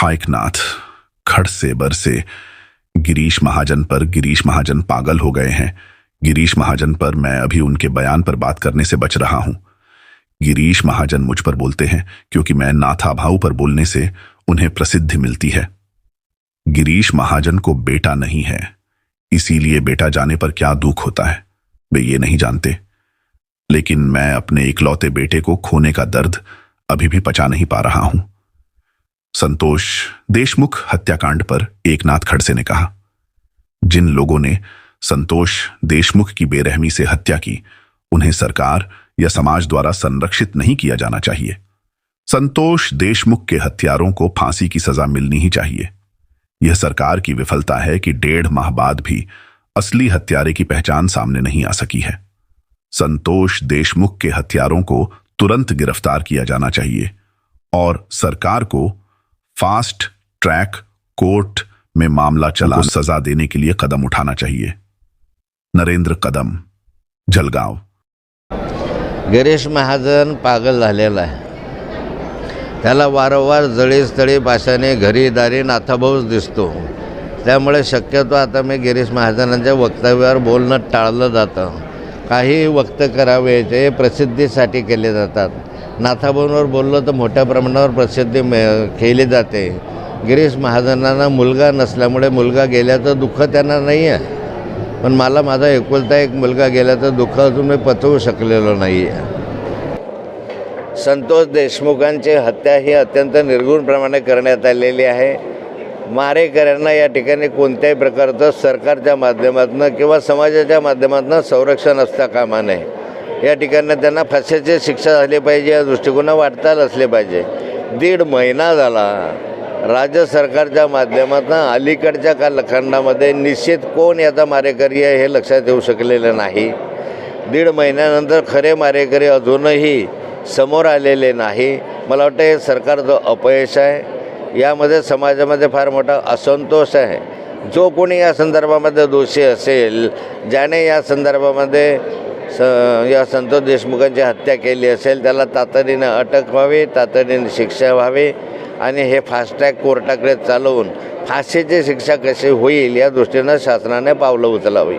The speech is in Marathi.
हाँ एक नाथ खड़ से बर से गिरीश महाजन पर गिरीश महाजन पागल हो गए हैं। गिरीश महाजन पर मैं अभी उनके बयान पर बात करने से बच रहा हूँ। गिरीश महाजन मुझ पर बोलते हैं, क्योंकि मैं नाथा भाऊ पर बोलने से उन्हें प्रसिद्धि मिलती है। गिरीश महाजन को बेटा नहीं है, इसीलिए बेटा जाने पर क्या दुख होता है, वे ये नहीं जानते। लेकिन मैं अपने इकलौते बेटे को खोने का दर्द अभी भी पचा नहीं पा रहा हूँ। संतोष देशमुख हत्याकांड पर एकनाथ खड़से ने कहा। जिन लोगों ने संतोष देशमुख की बेरहमी से हत्या की, उन्हें सरकार या समाज द्वारा संरक्षित नहीं किया जाना चाहिए। संतोष देशमुख के हत्यारों को फांसी की सजा मिलनी ही चाहिए। यह सरकार की विफलता है कि डेढ़ माह बाद भी असली हत्यारे की पहचान सामने नहीं आ सकी है। संतोष देशमुख के हत्यारों को तुरंत गिरफ़्तार किया जाना चाहिए और सरकार को फास्ट ट्रैक कोर्ट में मामला चला। सजा देने के लिए कदम उठाना चाहिए। नरेंद्र कदम जलगांव। गिरीश महाजन पागल झालेला आहे. त्याला वारंवार जळीस्थळी भाषाने घरी दारी नाथाभाऊच दिसतो. त्यामुळे शक्यतो आता मी गिरीश महाजनांच्या वक्तव्यावर बोलणं टाळलं जातं. काही वक्त करावे ते प्रसिद्धीसाठी केले जातात. नाथाभाऊंवर बोललो तर मोठ्या प्रमाणावर प्रसिद्धी मिळ केली जाते. गिरीश महाजनांना मुलगा नसल्यामुळे मुलगा गेल्याचं दुःख त्यांना नाही आहे पण मला माझा एकुलता एक मुलगा गेल्याचं दुःख अजून मी पचवू शकलेलो नाही आहे संतोष देशमुखांची हत्या ही अत्यंत निर्गुणप्रमाणे करण्यात आलेली आहे. मारेकऱ्यांना या ठिकाणी कोणत्याही प्रकारचं सरकारच्या माध्यमातून किंवा समाजाच्या माध्यमातून संरक्षण असता कामा नये. या ठिकाणी त्यांना फाशीची शिक्षा झाली पाहिजे या दृष्टिकोनं वाटचाल असले पाहिजे. दीड महिना झाला राज्य सरकारच्या माध्यमातून अलीकडच्या कालखंडामध्ये निश्चित कोण याचा मारेकरी आहे हे लक्षात येऊ शकलेलं नाही. दीड महिन्यानंतर खरे मारेकरी अजूनही समोर आलेले नाही. मला वाटतं हे सरकारचं अपयश आहे. यामध्ये समाजामध्ये फार मोठा असंतोष आहे. जो कोणी या संदर्भामध्ये दोषी असेल ज्याने या संदर्भामध्ये स या संतोष देशमुखांची हत्या केली असेल त्याला तातडीनं अटक व्हावी तातडीने शिक्षा व्हावी आणि हे फास्टॅग कोर्टाकडे चालवून फाशीची शिक्षा कशी होईल या दृष्टीनं शासनाने पावलं उचलावी.